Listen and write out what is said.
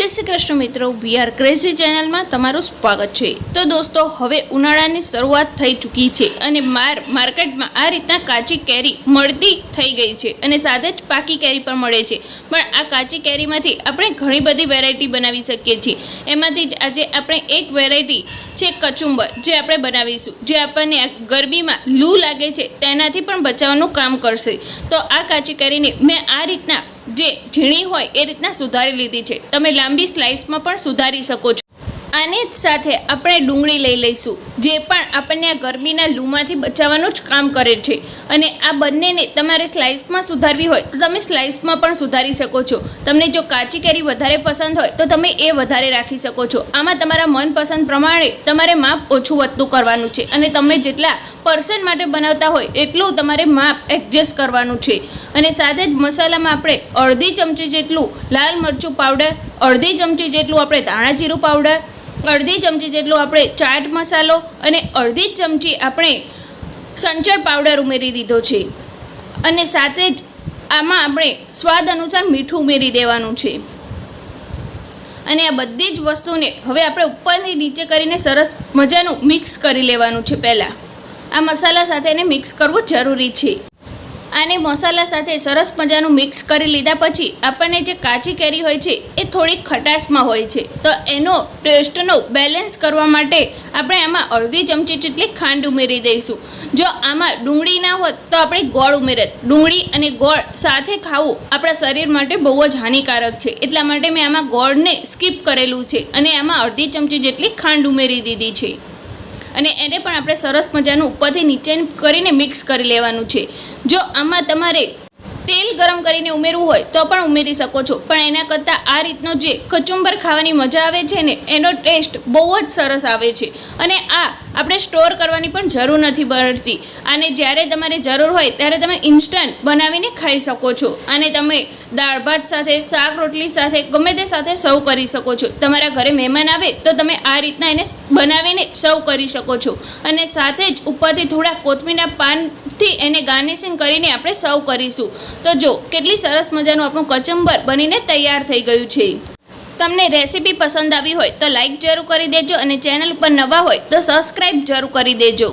જય શ્રી કૃષ્ણ મિત્રો we are crazy ચેનલમાં તમારું સ્વાગત છે. તો દોસ્તો, હવે ઉનાળાની શરૂઆત થઈ ચૂકી છે અને માર, માર્કેટમાં આ રીતના કાચી કેરી મળતી થઈ ગઈ છે અને સાથે જ પાકી કેરી પણ મળે છે. પણ આ કાચી કેરીમાંથી આપણે ઘણી બધી વેરાયટી બનાવી શકીએ છીએ. એમાંથી જ આજે આપણે એક વેરાયટી છે કચુંબર, જે આપણે બનાવીશું. જે આપણને ગરબીમાં લૂ લાગે છે, તેનાથી પણ બચાવવાનું કામ કરશે. તો આ કાચી કેરીને મેં આ રીતના જે ઝીણી હોય એ રીતના સુધારી લીધી છે. તમે લાંબી સ્લાઇસમાં પણ સુધારી શકો છો. આની જ સાથે આપણે ડુંગળી લઈ લઈશું. જે પણ આપણને આ ગરમીના લૂમાંથી બચાવવાનું જ કામ કરે છે. અને આ બંનેને તમારે સ્લાઇસમાં સુધારવી હોય તો તમે સ્લાઇસમાં પણ સુધારી શકો છો. તમને જો કાચી કેરી વધારે પસંદ હોય તો તમે એ વધારે રાખી શકો છો. આમાં તમારા મનપસંદ પ્રમાણે તમારે માપ ઓછું વધતું કરવાનું છે. અને તમે જેટલા પર્સન માટે બનાવતા હોય એટલું તમારે માપ એડજસ્ટ કરવાનું છે. અને સાથે જ મસાલામાં આપણે અડધી ચમચી જેટલું લાલ મરચું પાવડર અડધી ચમચી જેટલું આપણે ધાણા જીરું પાવડર અડધી ચમચી જેટલું આપણે ચાટ મસાલો અને અડધી ચમચી આપણે સંચળ પાવડર ઉમેરી દીધો છે. અને સાથે જ આમાં આપણે સ્વાદ અનુસાર મીઠું ઉમેરી દેવાનું છે. અને આ બધી જ વસ્તુને હવે આપણે ઉપરથી નીચે કરીને સરસ મજાનું મિક્સ કરી લેવાનું છે પહેલાં. આ મસાલા સાથે એને મિક્સ કરવું જરૂરી છે. આને મસાલા સાથે સરસ મજાનું મિક્સ કરી લીધા પછી આપણને જે કાચી કેરી હોય છે, એ થોડીક ખટાશમાં હોય છે. તો એનો ટેસ્ટનો બેલેન્સ કરવા માટે આપણે આમાં અડધી ચમચી જેટલી ખાંડ ઉમેરી દઈશું. જો આમાં ડુંગળી ના હોત તો આપણે ગોળ ઉમેરત ડુંગળી અને ગોળ સાથે ખાવું આપણા શરીર માટે બહુ જ હાનિકારક છે. એટલા માટે મેં આમાં ગોળને સ્કીપ કરેલું છે અને આમાં અડધી ચમચી જેટલી ખાંડ ઉમેરી દીધી છે. અને એને પણ આપણે સરસ મજાનું ઉપરથી નીચે કરીને મિક્સ કરી લેવાનું છે. જો આમાં તમારે તેલ ગરમ કરીને ઉમેરવું હોય તો પણ ઉમેરી શકો છો. પણ એના કરતાં આ રીતનો જે કચુંબર ખાવાની મજા આવે છે ને, એનો ટેસ્ટ બહુ જ સરસ આવે છે. અને આ આપણે સ્ટોર કરવાની પણ જરૂર નથી પડતી. અને જ્યારે તમારે જરૂર હોય ત્યારે તમે ઇન્સ્ટન્ટ બનાવીને ખાઈ શકો છો. અને તમે દાળ ભાત સાથે, શાક રોટલી સાથે, ગમે તે સાથે સર્વ કરી શકો છો. તમારા ઘરે મહેમાન આવે તો તમે આ રીતના એને બનાવીને સર્વ કરી શકો છો. અને સાથે જ ઉપરથી થોડા કોથમીરના પાનથી એને ગાર્નિશિંગ કરીને આપણે સર્વ કરીશું. તો જો, કેટલી સરસ મજાનું આપણું કચુંબર બનીને તૈયાર થઈ ગયું છે. તમને રેસીપી પસંદ આવી હોય તો લાઈક જરૂર કરી દેજો અને ચેનલ ઉપર નવા હોય તો સબસ્ક્રાઈબ જરૂર કરી દેજો.